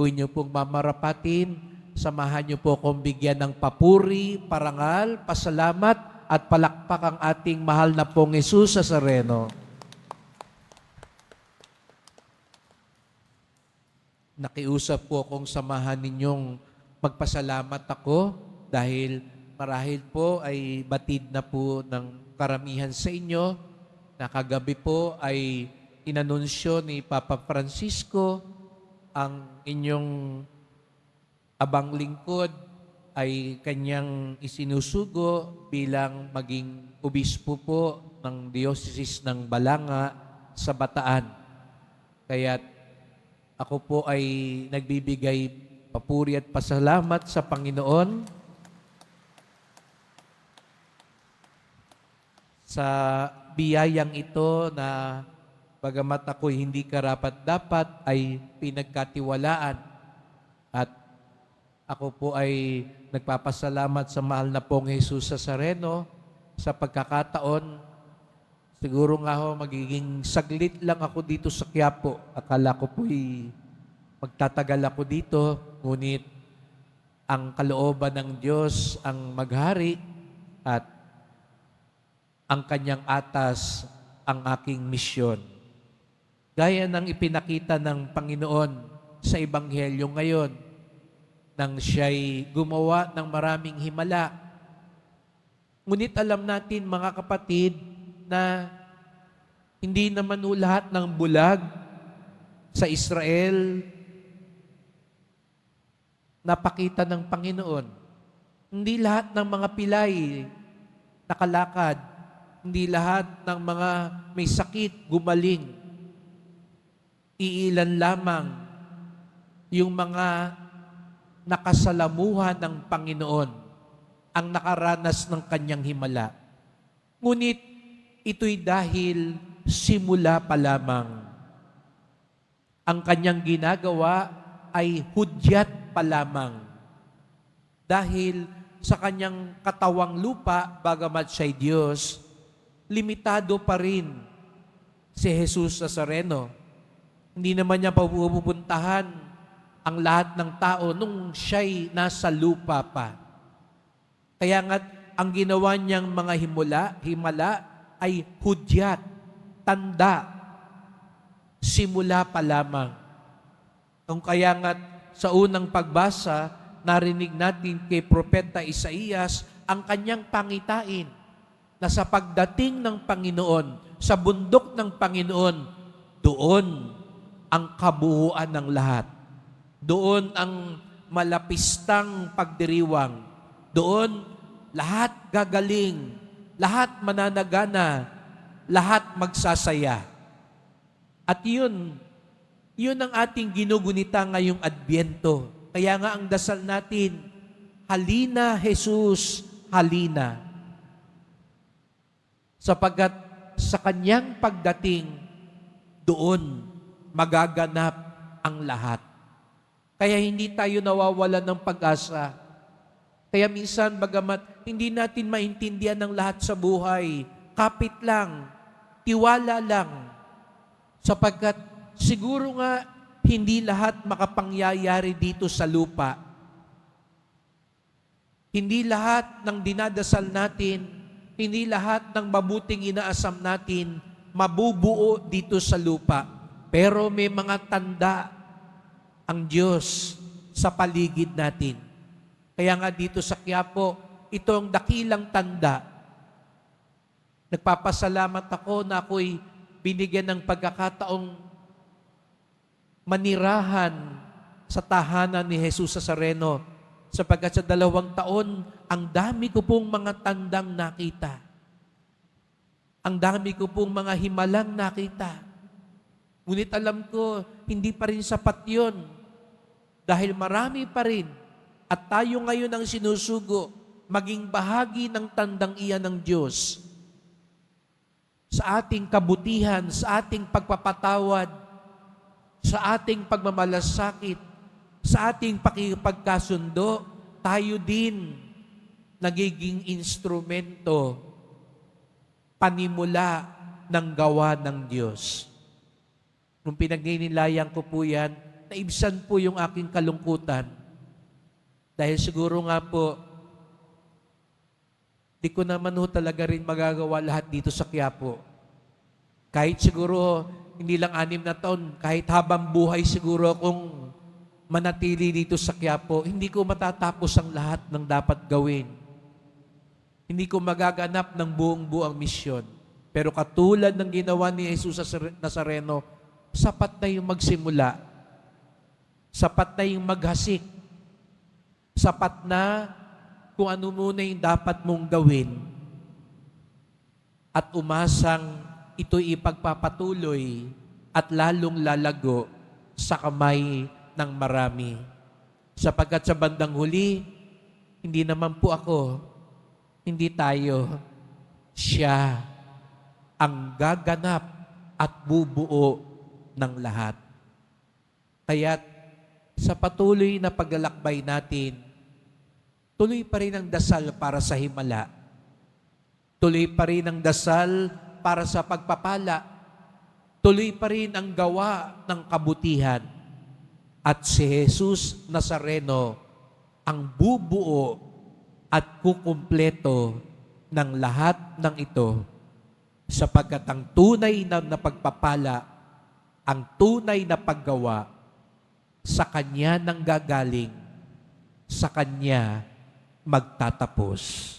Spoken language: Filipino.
Kung inyo pong mamarapatin, samahan niyo po akong bigyan ng papuri, parangal, pasalamat, at palakpak ang ating mahal na pong Jesus sa Sareno. Nakiusap po akong samahan ninyong magpasalamat ako dahil marahil po ay batid na po ng karamihan sa inyo na kagabi po ay inanunsyo ni Papa Francisco ang inyong abang lingkod ay kanyang isinusugo bilang maging obispo po ng Diocese ng Balanga sa Bataan. Kaya't ako po ay nagbibigay papuri at pasalamat sa Panginoon sa biyayang ito na bagamat ako hindi karapat-dapat ay pinagkatiwalaan at ako po ay nagpapasalamat sa mahal na pong Jesus sa Sareno sa pagkakataon Siguro nga ho, magiging saglit lang ako dito sa Quiapo. Akala ko po'y magtatagal ako dito, ngunit ang kalooban ng Diyos ang maghari at ang kanyang atas ang aking misyon. Gaya ng ipinakita ng Panginoon sa Ebanghelyo ngayon, nang siya'y gumawa ng maraming himala. Ngunit alam natin mga kapatid na hindi naman lahat ng bulag sa Israel napakita ng Panginoon. Hindi lahat ng mga pilay nakalakad. Hindi lahat ng mga may sakit gumaling. Iilan lamang yung mga nakasalamuhan ng Panginoon ang nakaranas ng kanyang himala. Ngunit ito'y dahil simula pa lamang. Ang kanyang ginagawa ay hudyat pa lamang. Dahil sa kanyang katawang lupa, bagamat siya'y Diyos, limitado pa rin si Jesus Nazareno. Hindi naman niya papupuntahan ang lahat ng tao nung siya'y nasa lupa pa. Kaya nga, ang ginawa niyang mga himula, himala ay hudyat, tanda, simula pa lamang. Kung kaya nga sa unang pagbasa, narinig natin kay Propeta Isaías ang kanyang pangitain na sa pagdating ng Panginoon, sa bundok ng Panginoon, doon ang kabuuan ng lahat. Doon ang malapistang pagdiriwang. Doon lahat gagaling, lahat mananagana, lahat magsasaya. At yun, yun ang ating ginugunita ngayong Adbyento. Kaya nga ang dasal natin, halina Jesus, halina. Sapagat sa kanyang pagdating, doon magaganap ang lahat. Kaya hindi tayo nawawalan ng pag-asa. Kaya minsan, bagamat hindi natin maintindihan ng lahat sa buhay, kapit lang, tiwala lang, sapagkat siguro nga hindi lahat makapangyayari dito sa lupa. Hindi lahat ng dinadasal natin, hindi lahat ng mabuting inaasam natin mabubuo dito sa lupa. Pero may mga tanda ang Diyos sa paligid natin. Kaya nga dito sa Quiapo, ito ang dakilang tanda. Nagpapasalamat ako na ako'y binigyan ng pagkakataong manirahan sa tahanan ni Jesus sa Sareno sapagkat sa dalawang taon, ang dami ko pong mga tandang nakita. Ang dami ko pong mga himalang nakita. Ngunit alam ko, hindi pa rin sapat yun. Dahil marami pa rin. At tayo ngayon ang sinusugo, maging bahagi ng tandang iyan ng Diyos. Sa ating kabutihan, sa ating pagpapatawad, sa ating pagmamalasakit, sa ating pakipagkasundo, tayo din nagiging instrumento, panimula ng gawa ng Diyos. Nung pinagninilayan ko po yan, naibsan po yung aking kalungkutan. Dahil siguro nga po, di ko naman ho talaga rin magagawa lahat dito sa Quiapo. Kahit siguro, hindi lang anim na taon, kahit habang buhay siguro kung manatili dito sa Quiapo, hindi ko matatapos ang lahat ng dapat gawin. Hindi ko magaganap ng buong buang misyon. Pero katulad ng ginawa ni Jesus sa Nazareno, sapat na yung magsimula. Sapat na yung maghasik. Sapat na kung ano muna yung dapat mong gawin. At umasang ito'y ipagpapatuloy at lalong lalago sa kamay ng marami. Sapagkat sa bandang huli, hindi naman po ako, hindi tayo, siya ang gaganap at bubuo ng lahat. Kaya't sa patuloy na paglalakbay natin, tuloy pa rin ang dasal para sa himala. Tuloy pa rin ang dasal para sa pagpapala. Tuloy pa rin ang gawa ng kabutihan. At si Jesus Nazareno ang bubuo at kukumpleto ng lahat ng ito sapagkat ang tunay na, na pagpapala, ang tunay na paggawa, sa Kanya nang gagaling, sa Kanya magtatapos.